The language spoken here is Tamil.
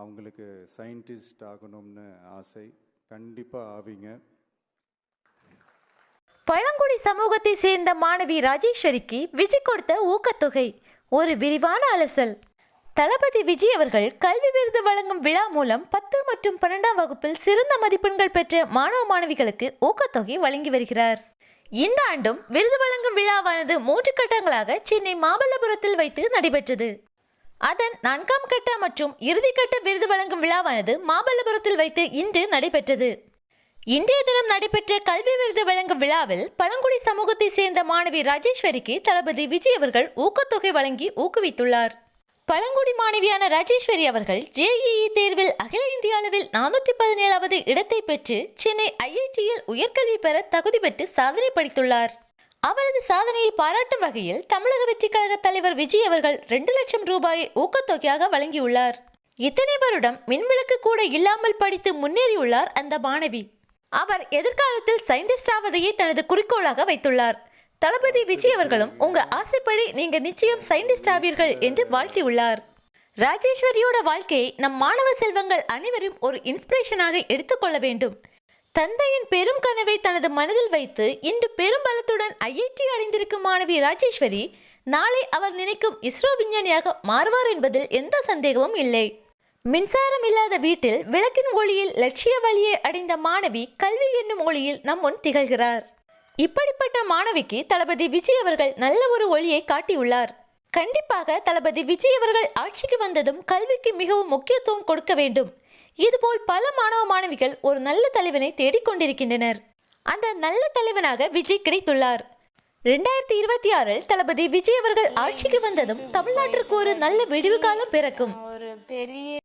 அவங்களுக்கு சயின்டிஸ்ட் ஆகணும்னு ஆசை. கண்டிப்பாக ஆவீங்க. பழங்குடி சமூகத்தை சேர்ந்த மாணவி ராஜேஸ்வரிக்கு விஜய் கொடுத்த ஊக்கத்தொகை. ஒரு விரிவான அலசல். தளபதி விஜய் அவர்கள் கல்வி விருது வழங்கும் விழா மூலம் பத்து மற்றும் பன்னெண்டாம் வகுப்பில் சிறந்த மதிப்பெண்கள் பெற்ற மாணவ மாணவிகளுக்கு ஊக்கத்தொகை வழங்கி வருகிறார். இந்த ஆண்டும் விருது வழங்கும் விழாவானது மூன்று கட்டங்களாக சென்னை மாமல்லபுரத்தில் வைத்து நடைபெற்றது. அதன் நான்காம் கட்ட மற்றும் இறுதிக்கட்ட விருது வழங்கும் விழாவானது மாமல்லபுரத்தில் வைத்து இன்று நடைபெற்றது. இன்றைய தினம் நடைபெற்ற கல்வி விருது வழங்கும் விழாவில் பழங்குடி சமூகத்தை சேர்ந்த மாணவி ராஜேஸ்வரிக்கு தளபதி விஜய் அவர்கள் ஊக்கத்தொகை வழங்கி ஊக்குவித்துள்ளார். பழங்குடி மாணவியான ராஜேஸ்வரி அவர்கள் ஜேஇஇ தேர்வில் அகில இந்திய அளவில் நானூற்றி பதினேழாவது இடத்தை பெற்று சென்னை ஐஐடியில் உயர்கல்வி பெற தகுதி பெற்று சாதனை படைத்துள்ளார். அவரது சாதனையை பாராட்டும் வகையில் தமிழக வெற்றி கழக தலைவர் விஜய் அவர்கள் ரெண்டு லட்சம் ரூபாயை ஊக்கத்தொகையாக வழங்கியுள்ளார். இத்தனை வருடம் மின்விளக்கு கூட இல்லாமல் படித்து முன்னேறியுள்ளார் அந்த மாணவி. அவர் எதிர்காலத்தில் சயின்டிஸ்ட் ஆவதையே தனது குறிக்கோளாக வைத்துள்ளார். தளபதி விஜய் அவர்களும் உங்க ஆசைப்படி நீங்க நிச்சயம் சயின்டிஸ்ட் ஆவீர்கள் என்று வாழ்த்தியுள்ளார். ராஜேஸ்வரியோட வாழ்க்கையை நம் மாணவ செல்வங்கள் அனைவரும் ஒரு இன்ஸ்பிரேஷனாக எடுத்துக்கொள்ள வேண்டும். தந்தையின் பெரும் கனவை தனது மனதில் வைத்து இன்று பெரும் பலத்துடன் ஐஐடி அடைந்திருக்கும் மாணவி ராஜேஸ்வரி நாளை அவர் நினைக்கும் இஸ்ரோ விஞ்ஞானியாக மாறுவார் என்பதில் எந்த சந்தேகமும் இல்லை. மின்சாரம் இல்லாத வீட்டில் விளக்கின் ஒளியில் லட்சிய வழியை அடைந்த மாணவி கல்வி என்னும் ஒளியில் நம் முன் திகழ்கிறார். இப்படிப்பட்ட மாணவிக்கு தளபதி விஜய் அவர்கள் நல்ல ஒரு ஒளியை காட்டியுள்ளார். கண்டிப்பாக தளபதி விஜய் அவர்கள் ஆட்சிக்கு வந்ததும் கல்விக்கு மிகவும் முக்கியத்துவம் கொடுக்க வேண்டும். இதுபோல் பல மாணவ மாணவிகள் ஒரு நல்ல தலைவனை தேடிக்கொண்டிருக்கின்றனர். அந்த நல்ல தலைவனாக விஜய் கிடைத்துள்ளார். ரெண்டாயிரத்தி இருபத்தி ஆறில் தளபதி விஜய் அவர்கள் ஆட்சிக்கு வந்ததும் தமிழ்நாட்டிற்கு ஒரு நல்ல விடிவு காலம் பிறக்கும். ஒரு பெரிய